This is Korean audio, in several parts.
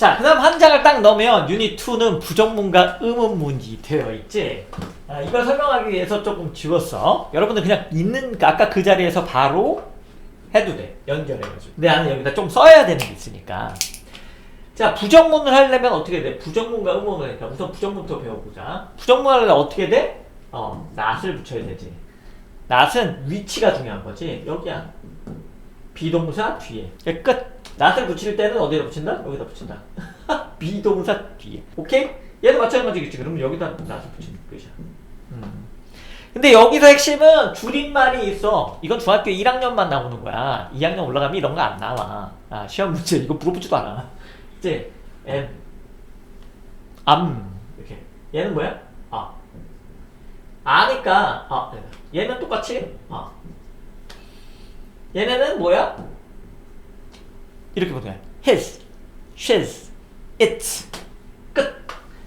자, 그 다음 한 장을 딱 넣으면 유닛 2는 부정문과 의문문이 되어 있지. 아, 이걸 설명하기 위해서 조금 지웠어. 여러분들 그냥 있는, 아까 그 자리에서 바로 해도 돼. 연결해가지고. 근데 나는 여기다 좀 써야 되는 게 있으니까. 자, 부정문을 하려면 어떻게 돼? 부정문과 의문을 하니까 우선 부정문부터 배워보자. 부정문 하려면 어떻게 돼? 어, 낫을 붙여야 되지. 낫은 위치가 중요한 거지. 여기야. 비동사 뒤에. 예, 끝. 낫을 붙일 때는 어디다 붙인다? 여기다 붙인다. 비동사 뒤에. 오케이? 얘도 마찬가지겠지. 그러면 여기다 낫을 붙이는 끝이야. 음. 근데 여기서 핵심은 줄임말이 있어. 이건 중학교 1학년만 나오는 거야. 2학년 올라가면 이런 거 안 나와. 아, 시험 문제 이거 물어보지도 않아. 이제 M, 암 이렇게. 얘는 뭐야? 아. 아니까 아. 얘는 똑같이 아. 얘네는 뭐야? 이렇게 보면 his, she's, its 끝.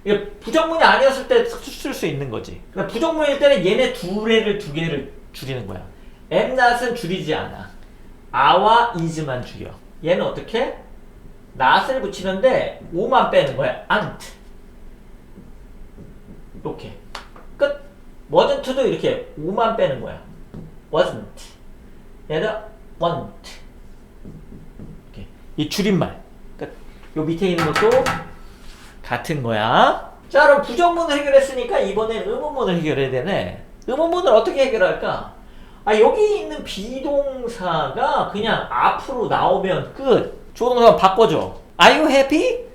이게 부정문이 아니었을 때 쓸 수 있는 거지. 그러니까 부정문일 때는 얘네 두 개를 두 개를 줄이는 거야. 엠낫은 줄이지 않아. 아와 is만 줄여. 얘는 어떻게? 낫을 붙이는데 오만 빼는 거야. ant. 이렇게. 끝. wasn't도 이렇게 오만 빼는 거야. wasn't. 얘는 want. 이 줄임말. 끝. 요 밑에 있는 것도 같은 거야. 자, 그럼 부정문을 해결했으니까 이번엔 의문문을 해결해야 되네. 의문문을 어떻게 해결할까? 아, 여기 있는 비동사가 그냥 앞으로 나오면 끝. 조동사 바꿔줘. Are you happy?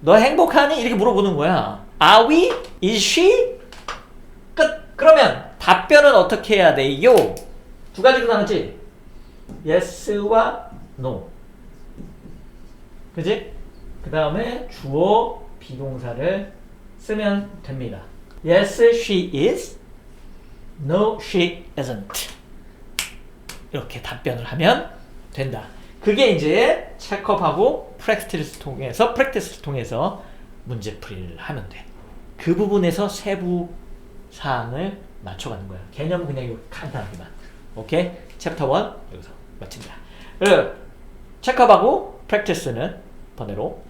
너 행복하니? 이렇게 물어보는 거야. Are we? Is she? 끝. 그러면 답변은 어떻게 해야 돼요? 두 가지로 나누지? Yes와 No. 그지? 그 다음에 주어 비동사를 쓰면 됩니다. Yes, she is. No, she isn't. 이렇게 답변을 하면 된다. 그게 이제 체크업하고 프랙티스 통해서 프랙티스를 통해서 문제풀이를 하면 돼. 그 부분에서 세부 사항을 맞춰가는 거야. 개념은 그냥 이거 간단하게만. 오케이? 챕터 1 여기서. 그 체크업하고 프랙티스는 번외로